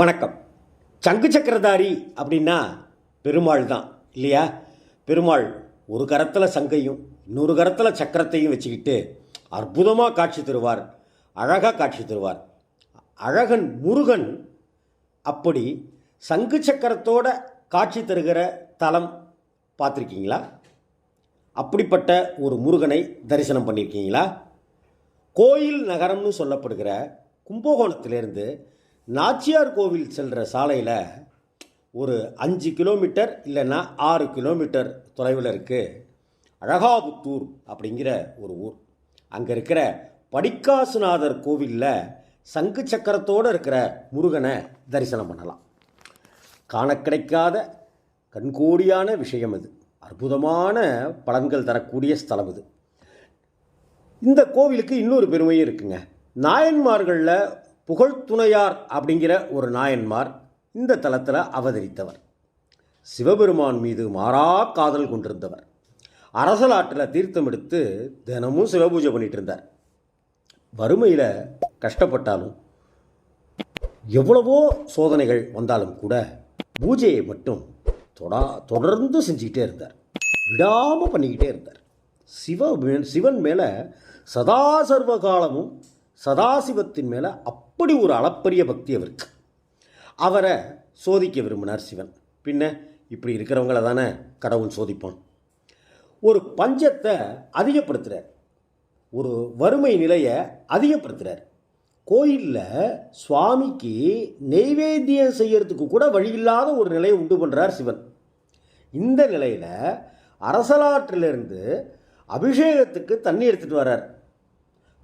வணக்கம். சங்கு சக்கரதாரி அப்படின்னா பெருமாள் தான் இல்லையா? பெருமாள் ஒரு கரத்தில் சங்கையும் இன்னொரு கரத்தில் சக்கரத்தையும் வச்சுக்கிட்டு அற்புதமாக காட்சி தருவார் அழகாக காட்சி தருவார். அழகன் முருகன் அப்படி சங்கு சக்கரத்தோட காட்சி தருகிற தலம் பார்த்துருக்கீங்களா? அப்படிப்பட்ட ஒரு முருகனை தரிசனம் பண்ணியிருக்கீங்களா கோயில் நகரம்னு சொல்லப்படுகிற கும்பகோணத்திலேருந்து நாச்சியார் கோவில் செல்கிற சாலையில் ஒரு அஞ்சு கிலோமீட்டர் இல்லைன்னா ஆறு கிலோமீட்டர் தொலைவில் இருக்குது அழகாபுத்தூர் அப்படிங்கிற ஒரு ஊர். அங்கே இருக்கிற படிக்காசுநாதர் கோவிலில் சங்கு சக்கரத்தோடு இருக்கிற முருகனை தரிசனம் பண்ணலாம். காண கிடைக்காத கண்கோடியான விஷயம் இது அற்புதமான பலன்கள் தரக்கூடிய ஸ்தலம் இது இந்த கோவிலுக்கு இன்னொரு பெருமையும் இருக்குங்க. நாயன்மார்களில் புகழ்துணையார் அப்படிங்கிற ஒரு நாயன்மார் இந்த தலத்தில் அவதரித்தவர். சிவபெருமான் மீது மாறா காதல் கொண்டிருந்தவர். அரசலாற்றில் தீர்த்தம் எடுத்து தினமும் சிவபூஜை பண்ணிட்டு இருந்தார். வறுமையில் கஷ்டப்பட்டாலும் எவ்வளவோ சோதனைகள் வந்தாலும் கூட பூஜையை மட்டும் தொடா தொடர்ந்து செஞ்சுக்கிட்டே இருந்தார். விடாமல் பண்ணிக்கிட்டே இருந்தார். சிவ மே- சிவன் மேலே சதா சர்வ காலமும் சதாசிவத்தின் மேலே அப்படி ஒரு அளப்பரிய பக்தி அவருக்கு. அவரை சோதிக்க விரும்பினார் சிவன். பின்ன இப்படி இருக்கிறவங்கள தானே கடவுள் சோதிப்பான் ஒரு பஞ்சத்தை அதிகப்படுத்துகிறார் ஒரு வறுமை நிலையை அதிகப்படுத்துகிறார் கோயிலில் சுவாமிக்கு நெய்வேத்தியம் செய்யறதுக்கு கூட வழியில்லாத ஒரு நிலையை உண்டு பண்ணுறார் சிவன். இந்த நிலையில் அரசலாற்றிலிருந்து அபிஷேகத்துக்கு தண்ணி எடுத்துகிட்டு வர்றார்.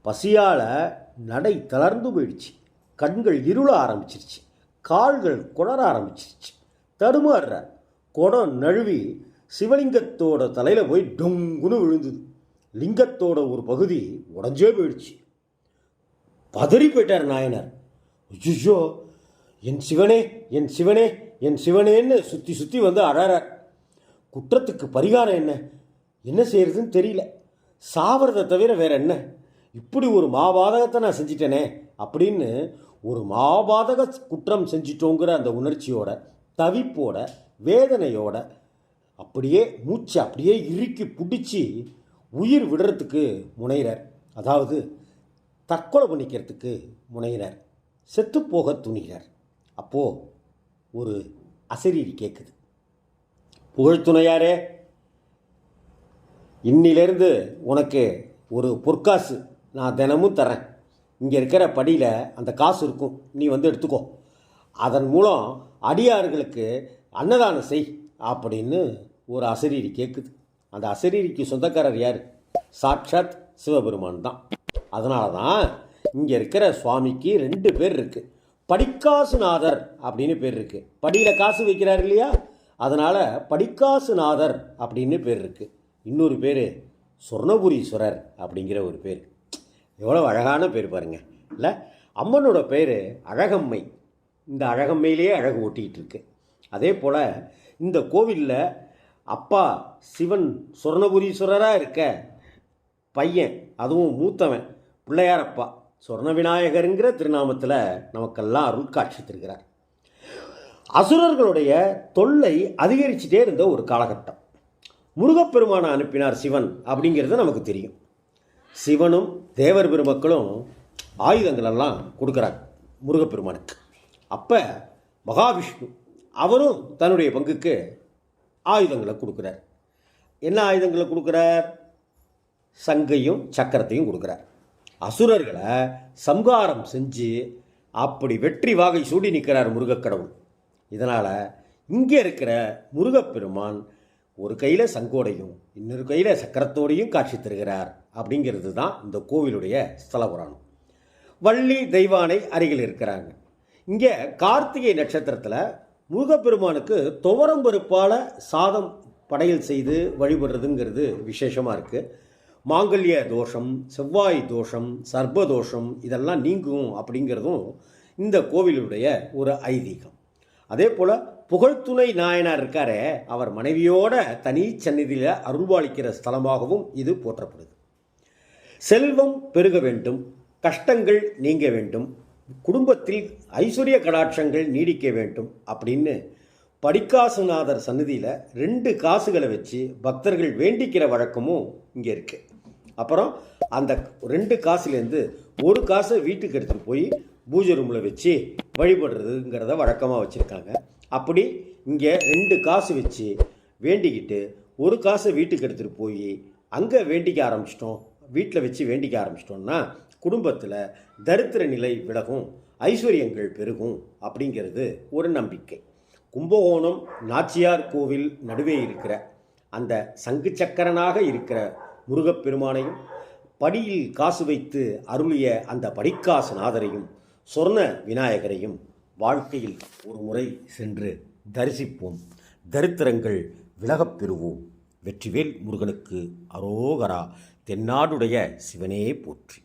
பசியால் நடை தளர்ந்து போயிடுச்சு. கண்கள் இருள ஆரம்பிச்சிருச்சு. கால்கள் குளர ஆரம்பிச்சிருச்சு. தடுமாறுற குடம் நழுவி சிவலிங்கத்தோட தலையில் போய் டொங்குன்னு விழுந்தது. லிங்கத்தோட ஒரு பகுதி உடஞ்சே போயிடுச்சு. பதறி போயிட்டார் நாயனார். ஐயோ என் சிவனே என் சிவனே என் சிவனேன்னு சுற்றி சுற்றி வந்து அழறார் குற்றத்துக்கு பரிகாரம் என்ன? என்ன செய்யறதுன்னு தெரியல. சாவறதை தவிர வேற என்ன? இப்படி ஒரு மாபாதகத்தை நான் செஞ்சிட்டேனே அப்படின்னு ஒரு மாபாதக குற்றம் செஞ்சிட்டோங்கிற அந்த உணர்ச்சியோட தவிப்போட வேதனையோட அப்படியே மூச்சை அப்படியே இறுக்கி பிடிச்சி உயிர் விடுறதுக்கு முனைகிறார் அதாவது தற்கொலை பண்ணிக்கிறதுக்கு முனைகிறார் செத்துப்போக துணிகிறார் அப்போது ஒரு அசரீரி கேட்குது புகழ்த்துணையாரே இன்னிலிருந்து உனக்கு ஒரு பொற்காசு நான் தினமும் தரேன் இங்கே இருக்கிற படியில் அந்த காசு இருக்கும். நீ வந்து எடுத்துக்கோ. அதன் மூலம் அடியார்களுக்கு அன்னதானம் செய் அப்படின்னு ஒரு அசரீரி கேட்குது அந்த அசரீரிக்கு சொந்தக்காரர் யார்? சாட்சாத் சிவபெருமான் தான். அதனால தான் இங்கே இருக்கிற சுவாமிக்கு ரெண்டு பேர் இருக்குது படிக்காசுநாதர் அப்படின்னு பேர் இருக்குது படியில் காசு வைக்கிறார் இல்லையா? அதனால் படிக்காசுநாதர் அப்படின்னு பேர் இருக்குது இன்னொரு பேர் சொர்ணபுரீஸ்வரர் அப்படிங்கிற ஒரு பேர். எவ்வளோ அழகான பேர் பாருங்க. இல்லை? அம்மனோட பேர் அழகம்மை. இந்த அழகம்மையிலேயே அழகு ஓட்டிகிட்டு இருக்கு. அதே போல் இந்த கோவிலில் அப்பா சிவன் சுவர்ணபுரீஸ்வரராக இருக்க பையன் அதுவும் மூத்தவன் பிள்ளையாரப்பா சொர்ண விநாயகருங்கிற திருநாமத்தில் நமக்கெல்லாம் அருள் காட்சி தருகிறார் அசுரர்களுடைய தொல்லை அதிகரிச்சுட்டே இருந்த ஒரு காலகட்டம். முருகப்பெருமானை அனுப்பினார் சிவன் அப்படிங்கிறது நமக்கு தெரியும். சிவனும் தேவர் பெருமக்களும் ஆயுதங்களெல்லாம் கொடுக்குறாங்க முருகப்பெருமானுக்கு. அப்போ மகாவிஷ்ணு அவரும் தன்னுடைய பங்குக்கு ஆயுதங்களை கொடுக்குறார். என்ன ஆயுதங்களை கொடுக்குறார்? சங்கையும் சக்கரத்தையும் கொடுக்குறார். அசுரர்களை சம்ஹாரம் செஞ்சு அப்படி வெற்றி வாகை சூடி நிற்கிறார் முருகக்கடவுள். இதனால் இங்கே இருக்கிற முருகப்பெருமான் ஒரு கையில் சங்கோடையும் இன்னொரு கையில் சக்கரத்தோடையும் காட்சி தருகிறார் அப்படிங்கிறது தான் இந்த கோவிலுடைய ஸ்தல புராணம் வள்ளி தெய்வானை அருகில் இருக்கிறாங்க. இங்கே கார்த்திகை நட்சத்திரத்தில் முருகப்பெருமானுக்கு துவரம் பருப்பால் சாதம் படையல் செய்து வழிபடுறதுங்கிறது விசேஷமாக இருக்குது மாங்கல்ய தோஷம் செவ்வாய் தோஷம் சர்ப்ப தோஷம் இதெல்லாம் நீங்கும் அப்படிங்கிறதும் இந்த கோவிலுடைய ஒரு ஐதீகம். அதே போல் புகழ்த்துணை நாயனார் இருக்காரே அவர் மனைவியோட தனி சந்நிதியில் அருள்பாலிக்கிற ஸ்தலமாகவும் இது போற்றப்படுது. செல்வம் பெருக வேண்டும் கஷ்டங்கள் நீங்க வேண்டும் குடும்பத்தில் ஐஸ்வர்ய கடாட்சங்கள் நீடிக்க வேண்டும் அப்படின்னு படிக்காசுநாதர் சன்னதியில் ரெண்டு காசுகளை வச்சு பக்தர்கள் வேண்டிக்கிற வழக்கமும் இங்கே இருக்குது அப்புறம் அந்த ரெண்டு காசுலேருந்து ஒரு காசை வீட்டுக்கு எடுத்துகிட்டு போய் பூஜை ரூமில் வச்சு வழிபடுறதுங்கிறத வழக்கமாக வச்சுருக்காங்க. அப்படி இங்கே ரெண்டு காசு வச்சு வேண்டிக்கிட்டு ஒரு காசை வீட்டுக்கு எடுத்துகிட்டு போய் அங்கே வேண்டிக்க ஆரம்பிச்சிட்டோம். வீட்டில் வச்சு வேண்டிக்க ஆரம்பிச்சிட்டோம்னா குடும்பத்தில் தரித்திர நிலை விலகும் ஐஸ்வர்யங்கள் பெருகும் அப்படிங்கிறது ஒரு நம்பிக்கை. கும்பகோணம் நாச்சியார் கோவில் நடுவே இருக்கிற அந்த சங்கு சக்கரனாக இருக்கிற முருகப்பெருமானையும் படியில் காசு வைத்து அருளிய அந்த படிக்காசுநாதரையும் சொர்ண விநாயகரையும் வாழ்க்கையில் ஒரு முறை சென்று தரிசிப்போம். தரித்திரங்கள் விலகப் பெறுவோம். வெற்றிவேல் முருகனுக்கு அரோகரா தென்னாடுடைய சிவனே போற்றி.